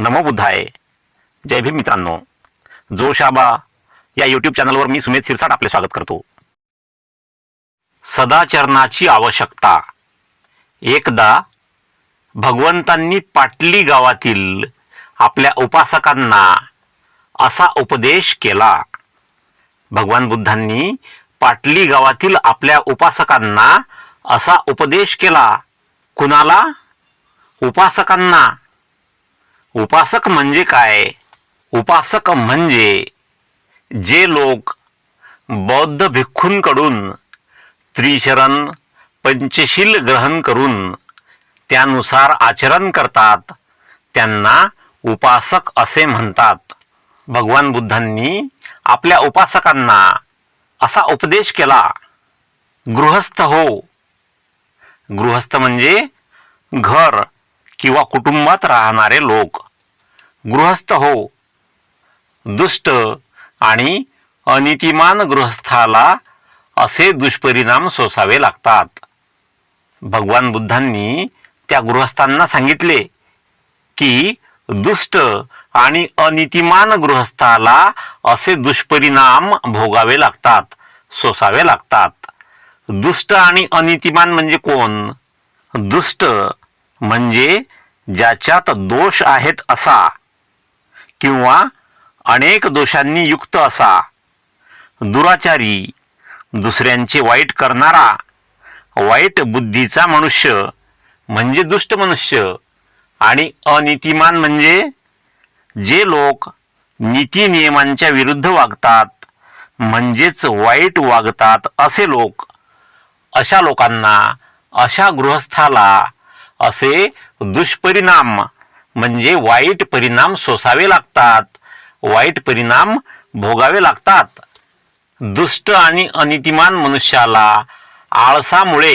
नमो बुद्धाय. जय भीम मित्रांनो. जोशाबा या यूट्यूब चॅनलवर मी सुमेध सिरसाट आपले स्वागत करतो. सदाचरणाची आवश्यकता. एकदा भगवंतांनी पाटली गावातील आपल्या उपासकांना असा उपदेश केला. भगवान बुद्धांनी पाटली गावातील आपल्या उपासकांना असा उपदेश केला. कुणाला? उपासकांना. उपासक म्हणजे काय? उपासक म्हणजे जे लोक बौद्ध भिक्खूंकडून त्रिशरण पंचशील ग्रहण करून त्यानुसार आचरण करतात त्यांना उपासक असे म्हणतात. भगवान बुद्धांनी आपल्या उपासकांना असा उपदेश केला गृहस्थ हो. गृहस्थ म्हणजे घर किंवा कुटुंबात राहणारे लोक. गृहस्थ हो. दुष्ट आणि अनितिमान गृहस्थाला असे दुष्परिणाम सोसावे लागतात. भगवान बुद्धांनी त्या गृहस्थांना सांगितले की दुष्ट आणि अनितिमान गृहस्थाला असे दुष्परिणाम भोगावे लागतात सोसावे लागतात. दुष्ट आणि अनितिमान म्हणजे कोण? दुष्ट म्हणजे ज्याच्यात दोष आहेत असा किंवा अनेक दोषांनी युक्त असा दुराचारी दुसऱ्यांचे वाईट करणारा वाईट बुद्धीचा मनुष्य म्हणजे दुष्ट मनुष्य आणि अनितिमान म्हणजे जे लोक नीती नियमांच्या विरुद्ध वागतात म्हणजेच वाईट वागतात असे लोक अशा लोकांना अशा गृहस्थाला असे दुष्परिणाम म्हणजे वाईट परिणाम सोसावे लागतात. वाईट परिणाम भोगावे लागतात. दुष्ट आणि अनितिमान मनुष्याला आळसामुळे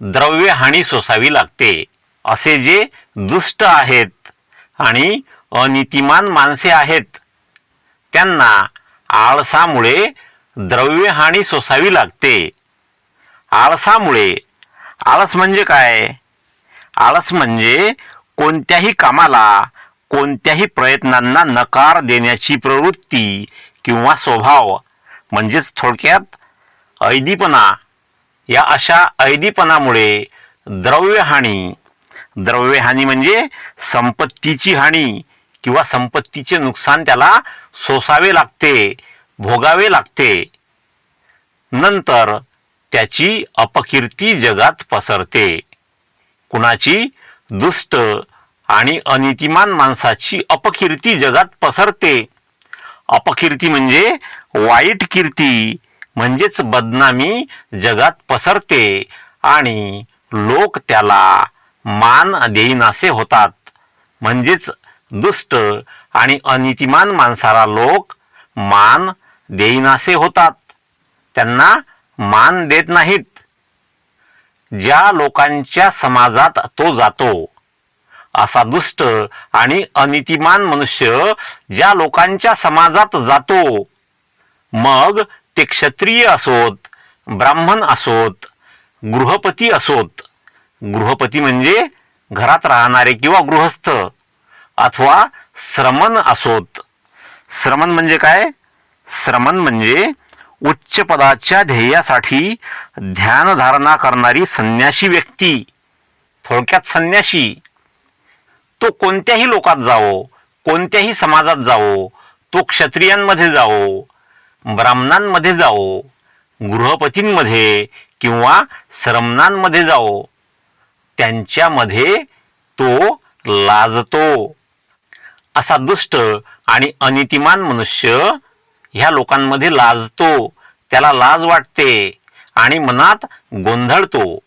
द्रव्यहानी सोसावी लागते. असे जे दुष्ट आहेत आणि अनितिमान माणसे आहेत त्यांना आळसामुळे द्रव्यहानी सोसावी लागते. आळसामुळे आळस म्हणजे काय? आळस म्हणजे कोणत्याही कामाला कोणत्याही प्रयत्नांना नकार देण्याची प्रवृत्ती किंवा स्वभाव. म्हणजेच थोडक्यात ऐदीपणा. या अशा ऐदीपणामुळे द्रव्यहानी द्रव्यहानी म्हणजे संपत्तीची हानी किंवा संपत्तीचे नुकसान त्याला सोसावे लागते भोगावे लागते. नंतर त्याची अपकीर्ती जगात पसरते. कुणाची? दुष्ट आणि अनितिमान माणसाची अपकीर्ती जगात पसरते. अपकीर्ती म्हणजे वाईट कीर्ती म्हणजेच बदनामी जगात पसरते आणि लोक त्याला मान देईनासे होतात. म्हणजेच दुष्ट आणि अनितिमान माणसाला लोक मान देईनासे होतात. त्यांना मान देत नाहीत. ज्या लोकांच्या समाजात तो जातो असा दुष्ट आणि अनितिमान मनुष्य ज्या लोकांच्या समाजात जातो मग ते क्षत्रिय असोत ब्राह्मण असोत गृहपती असोत. गृहपती म्हणजे घरात राहणारे किंवा गृहस्थ अथवा श्रमण असोत. श्रमण म्हणजे काय? श्रमण म्हणजे उच्च पदाच्या ध्येयासाठी ध्यानधारणा करणारी संन्याशी व्यक्ती. थोडक्यात संन्याशी. तो कोणत्याही लोकात जावो कोणत्याही समाजात जावो तो क्षत्रियांमध्ये जावो ब्राह्मणांमध्ये जावो गृहपतींमध्ये किंवा श्रमणांमध्ये जावो त्यांच्यामध्ये तो लाजतो. असा दुष्ट आणि अनितिमान मनुष्य ह्या लोकांमध्ये लाजतो. त्याला लाज वाटते आणि मनात गोंधळतो.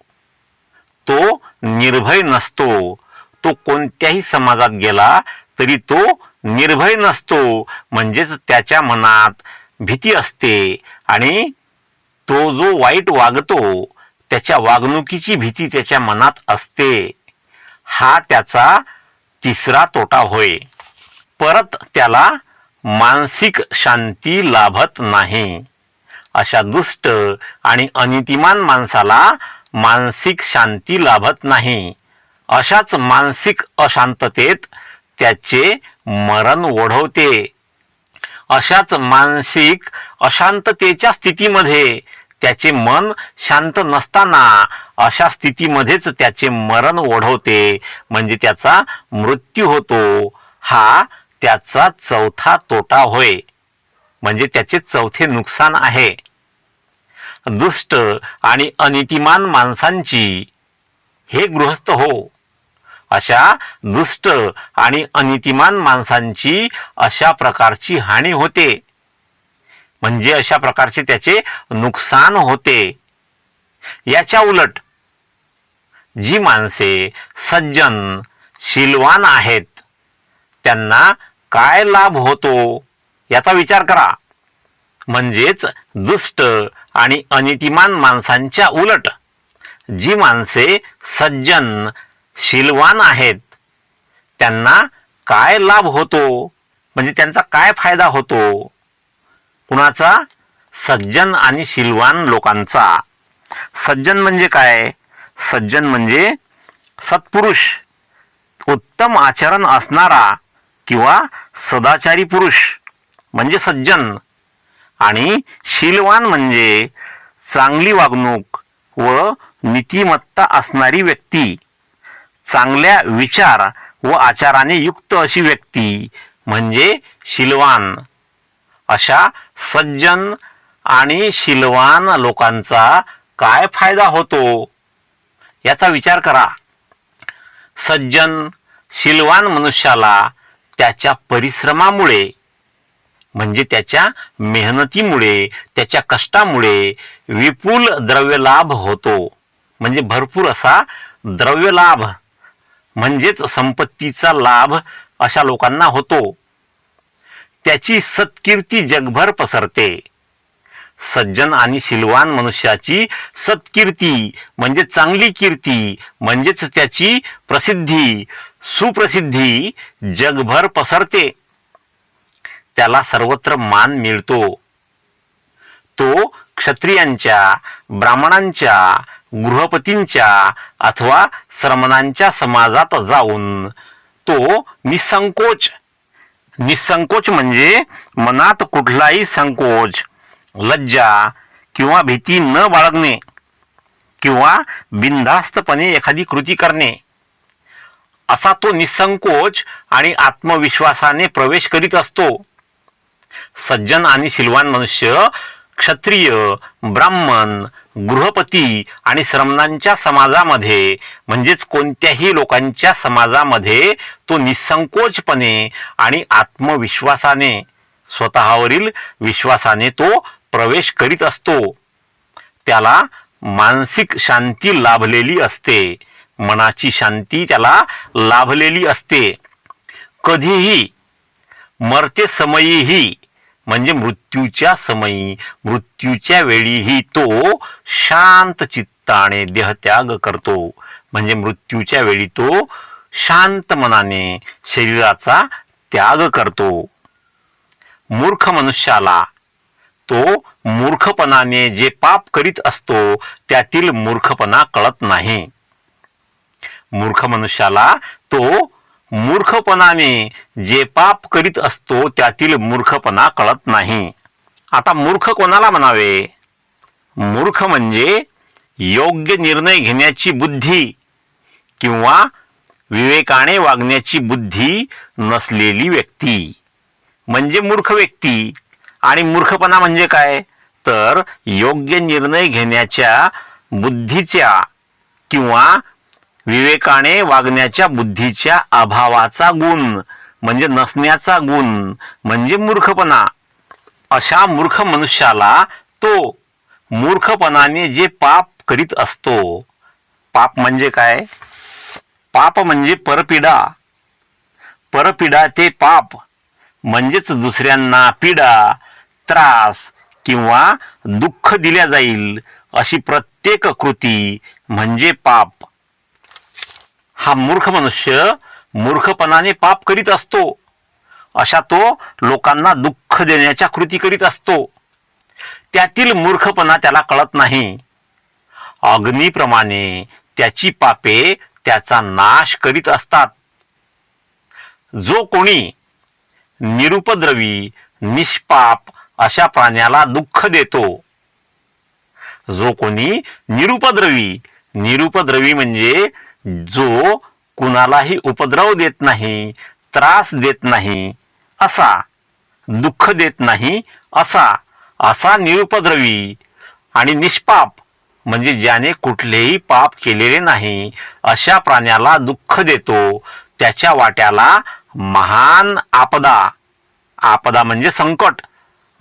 तो निर्भय नसतो. तो कोणत्याही समाजात गेला तरी तो निर्भय नसतो. म्हणजेच त्याच्या मनात भीती असते आणि तो जो वाईट वागतो त्याच्या वागणुकीची भीती त्याच्या मनात असते. हा त्याचा तिसरा तोटा होय. परत त्याला मानसिक शांती लाभत नाही. अशा दुष्ट आणि अनितिमान माणसाला मानसिक शांती लाभत नाही. अशाच मानसिक अशांततेत त्याचे मरण ओढवते. अशाच मानसिक अशांततेच्या स्थितीमध्ये त्याचे मन शांत नसताना अशा स्थितीमध्येच त्याचे मरण ओढवते. म्हणजे त्याचा मृत्यू होतो. हा त्याचा चौथा तोटा होय. म्हणजे त्याचे चौथे नुकसान आहे. दुष्ट आणि अनितिमान माणसांची हे गृहस्थ हो. अशा दुष्ट आणि अनितिमान माणसांची अशा प्रकारची हानी होते. म्हणजे अशा प्रकारचे त्याचे नुकसान होते. याच्या उलट जी माणसे सज्जन शिलवान आहेत त्यांना काय लाभ होतो याचा विचार करा. म्हणजेच दुष्ट आणि अनितिमान माणसांच्या उलट. जी माणसे सज्जन शीलवान आहेत त्यांना काय लाभ होतो? म्हणजे त्यांचा काय फायदा होतो? कुणाचा? सज्जन आणि शीलवान लोकांचा. सज्जन म्हणजे काय? सज्जन म्हणजे सत्पुरुष उत्तम आचरण असणारा किंवा सदाचारी पुरुष म्हणजे सज्जन. आणि शीलवान म्हणजे चांगली वागणूक व नीतिमत्ता असणारी व्यक्ती. चांगल्या विचार व आचाराने युक्त अशी व्यक्ती म्हणजे शीलवान. अशा सज्जन आणि शीलवान लोकांचा काय फायदा होतो? याचा विचार करा. सज्जन शीलवान मनुष्याला त्याच्या परिश्रमामुळे म्हणजे त्याच्या मेहनतीमुळे त्याच्या कष्टामुळे विपुल द्रव्यलाभ होतो. म्हणजे भरपूर असा द्रव्यलाभ म्हणजेच संपत्तीचा लाभ अशा लोकांना होतो. त्याची सत्कीर्ती जगभर पसरते. सज्जन आणि शिलवान मनुष्याची सत्कीर्ती म्हणजे चांगली कीर्ती म्हणजेच त्याची प्रसिद्धी सुप्रसिद्धी जगभर पसरते. त्याला सर्वत्र मान मिळतो. तो क्षत्रियांच्या ब्राह्मणांच्या गृहपतींच्या अथवा श्रमणांच्या समाजात जाऊन तो निसंकोच. निसंकोच म्हणजे मनात कुठलाही संकोच. लज्जा किंवा भीती न बाळगणे किंवा बिनधास्तपणे एखादी कृती करणे असा तो निसंकोच आणि आत्मविश्वासाने प्रवेश करीत असतो. सज्जन आणि शिलवान मनुष्य क्षत्रिय ब्राह्मण गृहपती आणि श्रमणांच्या समाजामध्ये म्हणजेच कोणत्याही लोकांच्या समाजामध्ये तो निसंकोचपणे आणि आत्मविश्वासाने स्वतःवरील विश्वासाने तो प्रवेश करीत असतो. त्याला मानसिक शांती लाभलेली असते. मनाची शांती त्याला लाभलेली असते. कधीही मरते समयीही म्हणजे मृत्यूच्या समयी मृत्यूच्या वेळीही तो शांत चित्ताने देहत्याग करतो. म्हणजे मृत्यूच्या वेळी तो शांत मनाने शरीराचा त्याग करतो. मूर्ख मनुष्याला तो मूर्खपणाने जे पाप करीत असतो त्यातील मूर्खपणा कळत नाही. मूर्ख मनुष्याला तो मूर्खपणाने जे पाप करीत असतो त्यातील मूर्खपणा कळत नाही. आता मूर्ख कोणाला म्हणावे? मूर्ख म्हणजे योग्य निर्णय घेण्याची बुद्धी किंवा विवेकाने वागण्याची बुद्धी नसलेली व्यक्ती. म्हणजे मूर्ख व्यक्ती. आणि मूर्खपणा म्हणजे काय? तर योग्य निर्णय घेण्याच्या बुद्धीच्या किंवा विवेकाने वागण्याच्या बुद्धीच्या अभावाचा गुण म्हणजे नसण्याचा गुण म्हणजे मूर्खपणा. अशा मूर्ख मनुष्याला तो मूर्खपणाने जे पाप करीत असतो पाप म्हणजे काय? पाप म्हणजे परपीडा. परपीडा ते पाप म्हणजेच दुसऱ्यांना पीडा त्रास किंवा दुःख दिल्या जाईल अशी प्रत्येक कृती म्हणजे पाप. हा मूर्ख मनुष्य मूर्खपणाने पाप करीत असतो. अशा तो लोकांना दुःख देण्याच्या कृती करीत असतो. त्यातील मूर्खपणा त्याला कळत नाही. अग्नीप्रमाणे त्याची पापे त्याचा नाश करीत असतात. जो कोणी निरुपद्रवी निष्पाप अशा प्राण्याला दुःख देतो. जो कोणी निरुपद्रवी निरुपद्रवी म्हणजे जो कुणालाही उपद्रव देत नाही त्रास देत नाही असा दुःख देत नाही असा असा निरुपद्रवी आणि निष्पाप म्हणजे ज्याने कुठलेही पाप केलेले नाही अशा प्राण्याला दुःख देतो. त्याच्या वाट्याला महान आपदा आपदा म्हणजे संकट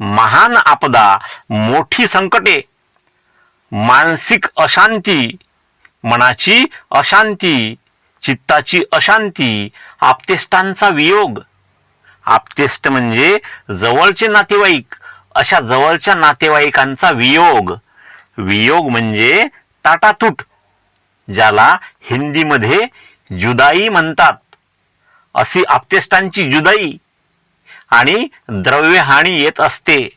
महान आपदा मोठी संकटे मानसिक अशांती मनाची अशांती चित्ताची अशांती आपतेष्टांचा वियोग. आपतेष्ट म्हणजे जवळचे नातेवाईक अशा जवळच्या नातेवाईकांचा वियोग. वियोग म्हणजे ताटातूट ज्याला हिंदीमध्ये जुदाई म्हणतात. अशी आपतेष्टांची जुदाई आणि द्रव्यहानी येत असते.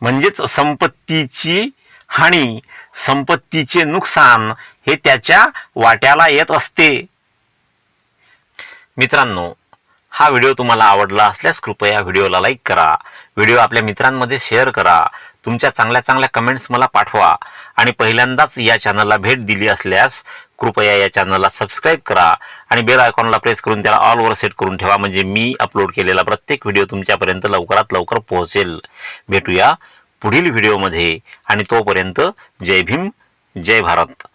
म्हणजेच संपत्तीची हानी संपत्तीचे नुकसान हे त्याच्या वाट्याला येत असते. मित्रांनो हा व्हिडिओ तुम्हाला आवडला असल्यास कृपया व्हिडिओला लाईक करा. व्हिडिओ आपल्या मित्रांमध्ये शेअर करा. तुमच्या चांगल्या चांगल्या कमेंट्स मला पाठवा. आणि पहिल्यांदाच या चॅनलला भेट दिली असल्यास कृपया या चॅनलला सबस्क्राईब करा आणि बेल आयकॉनला प्रेस करून त्याला ऑलवर सेट करून ठेवा. म्हणजे मी अपलोड केलेला प्रत्येक व्हिडिओ तुमच्यापर्यंत लवकरात लवकर पोहोचेल. भेटूया पुढील व्हिडिओमध्ये आणि तोपर्यंत जय भीम जय भारत.